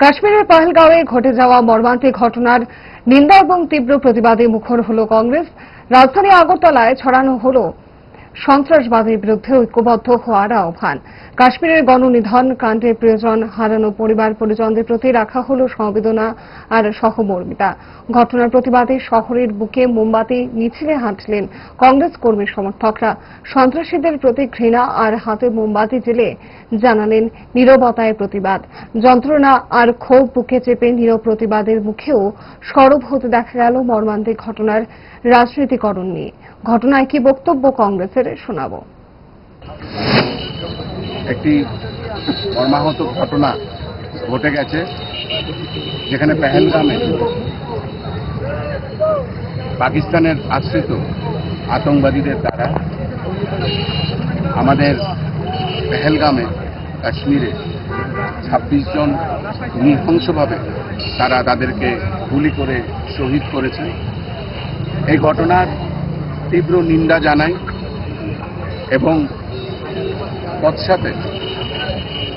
কাশ্মীরের পাহলগাঁওয়ে ঘটে যাওয়া মর্মান্তিক ঘটনার নিন্দা এবং তীব্র প্রতিবাদে মুখর হল কংগ্রেস। রাজধানী আগরতলায় ছড়ানো হল সন্ত্রাসবাদের বিরুদ্ধে ঐক্যবদ্ধ হওয়ার আহ্বান। কাশ্মীরের গণনিধন কাণ্ডে প্রিয়জন হারানো পরিবার পরিজনদের প্রতি রাখা হল সমবেদনা আর সহমর্মিতা। ঘটনার প্রতিবাদে শহরের বুকে মোমবাতি, মিছিলে হাঁটলেন কংগ্রেস কর্মী সমর্থকরা। সন্ত্রাসীদের প্রতি ঘৃণা আর হাতে মোমবাতি জেলে জানালেন নীরবতায় প্রতিবাদ। যন্ত্রণা আর ক্ষোভ বুকে চেপে নীরব প্রতিবাদের মুখেও সরব হতে দেখা গেল মর্মান্তিক ঘটনার রাজনীতিকরণ নিয়ে ঘটনায় কি বক্তব্য কংগ্রেসের? শোনাবো। একটি মর্মাহত ঘটনা ঘটে গেছে, যেখানে পেহেলগামে পাকিস্তানের আশ্রিত আতঙ্কবাদীদের দ্বারা আমাদের পেহেলগামে কাশ্মীরে ছাব্বিশ জন নৃশংসভাবে তারা তাদেরকে গুলি করে শহীদ করেছে। এই ঘটনার তীব্র নিন্দা জানাই এবং তৎসাথে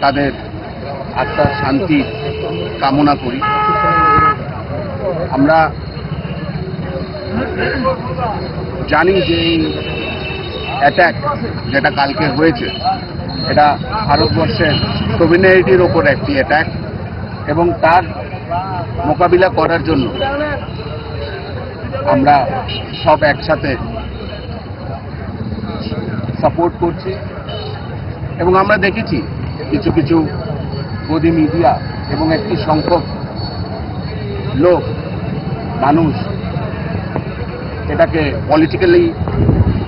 তাদের আত্মার শান্তি কামনা করি। আমরা জানি যে এই অ্যাট্যাক যেটা কালকে হয়েছে, এটা ভারতবর্ষের সোভিনিটির ওপর একটি অ্যাট্যাক এবং তার মোকাবিলা করার জন্য আমরা সব একসাথে সাপোর্ট করছি। এবং আমরা দেখেছি কিছু কিছু গদি মিডিয়া এবং একটি সংখ্যক লোক, মানুষ এটাকে পলিটিক্যালি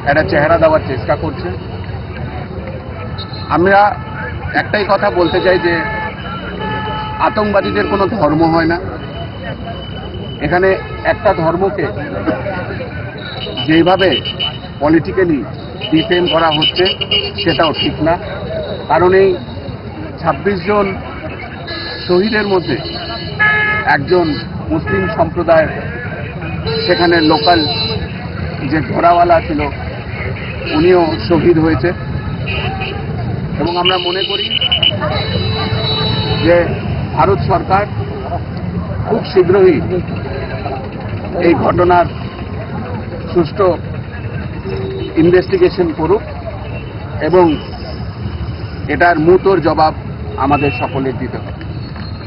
একটা চেহারা দেওয়ার চেষ্টা করছে। আমরা একটাই কথা বলতে চাই যে আতঙ্কবাদীদের কোনো ধর্ম হয় না। এখানে একটা ধর্মকে যেভাবে পলিটিক্যালি ডিফেম করা হচ্ছে, সেটাও ঠিক না। কারণ এই ছাব্বিশ জন শহীদের মধ্যে একজন মুসলিম সম্প্রদায়ের, সেখানে লোকাল যে ঘোড়াওয়ালা ছিল, উনিও শহীদ হয়েছে। এবং আমরা মনে করি যে ভারত সরকার খুব শীঘ্রই এই ঘটনার সুষ্ঠু ইনভেস্টিগেশন করুক এবং এটার মুতোর জবাব আমাদের সকলের দিতে হবে।